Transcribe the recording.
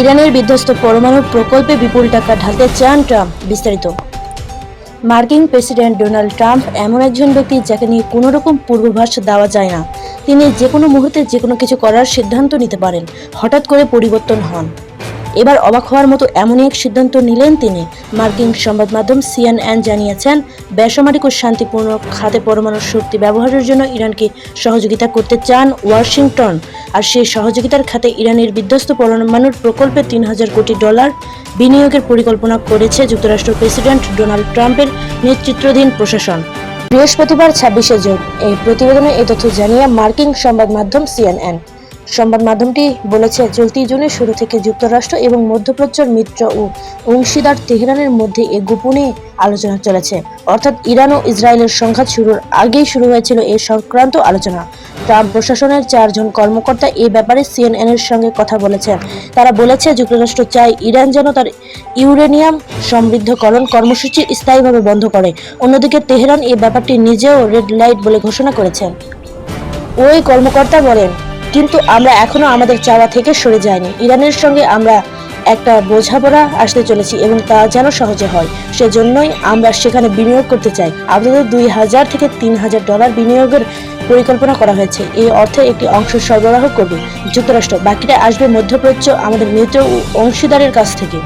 ইরানের বিধ্বস্ত পরমাণু প্রকল্পে বিপুল টাকা ঢালতে চান ট্রাম্প, বিস্তারিত। মার্কিন প্রেসিডেন্ট ডোনাল্ড ট্রাম্প এমন একজন ব্যক্তি যাকে নিয়ে কোনো রকম পূর্বাভাস দেওয়া যায় না। তিনি যে কোনো মুহূর্তে যে কোনো কিছু করার সিদ্ধান্ত নিতে পারেন, হঠাৎ করে পরিবর্তন হন। এবার অবাক হওয়ার মতো এমনই এক সিদ্ধান্ত নিলেন তিনি। মার্কিন সংবাদ মাধ্যম সিএনএন জানিয়েছেন, বেসামরিক ও শান্তিপূর্ণ খাতে পরমাণু শক্তি ব্যবহারের জন্য ইরানকে সহযোগিতা করতে চান ওয়াশিংটন। আর সেই সহযোগিতার খাতে ইরানের বিধ্বস্ত পরমাণুর প্রকল্পে তিন হাজার কোটি ডলার বিনিয়োগের পরিকল্পনা করেছে যুক্তরাষ্ট্র প্রেসিডেন্ট ডোনাল্ড ট্রাম্পের নেতৃত্বাধীন প্রশাসন। বৃহস্পতিবার ছাব্বিশে জুন এই প্রতিবেদনে এই তথ্য জানিয়ে মার্কিন সংবাদ মাধ্যম সিএনএন। সংবাদ মাধ্যমটি বলেছে, চলতি জুনের শুরু থেকে যুক্তরাষ্ট্র এবং মধ্যপ্রাচ্যের মিত্র ও অংশীদার তেহরানের মধ্যে এ গোপনে আলোচনা চলেছে। অর্থাৎ ইরান ও ইসরায়েলের সংঘাত শুরুর আগেই শুরু হয়েছিল এ সংক্রান্ত আলোচনা। ট্রাম্প প্রশাসনের চারজন কর্মকর্তা এ ব্যাপারে সিএনএন এর সঙ্গে কথা বলেছেন। তারা বলেছে, যুক্তরাষ্ট্র চায় ইরান যেন তার ইউরেনিয়াম সমৃদ্ধকরণ কর্মসূচি স্থায়ীভাবে বন্ধ করে। অন্যদিকে তেহরান এ ব্যাপারটি নিজেও রেড লাইট বলে ঘোষণা করেছেন। ওই কর্মকর্তা বলেন কিন্তু আমরা এখনও আমাদের চাওয়া থেকে সরে যাইনি। ইরানের সঙ্গে আমরা একটা বোঝাপড়া আসতে চলেছি এবং তা যেন সহজে হয়। সেজন্যই আমরা সেখানে বিনিয়োগ করতে চাই। আমাদের দুই হাজার থেকে তিন হাজার ডলার বিনিয়োগের পরিকল্পনা করা হয়েছে। এই অর্থে একটি অংশ সরবরাহ করবে যুক্তরাষ্ট্র। বাকিটা আসবে মধ্যপ্রাচ্য, আমাদের মিত্র ও অংশীদারের কাছ থেকে।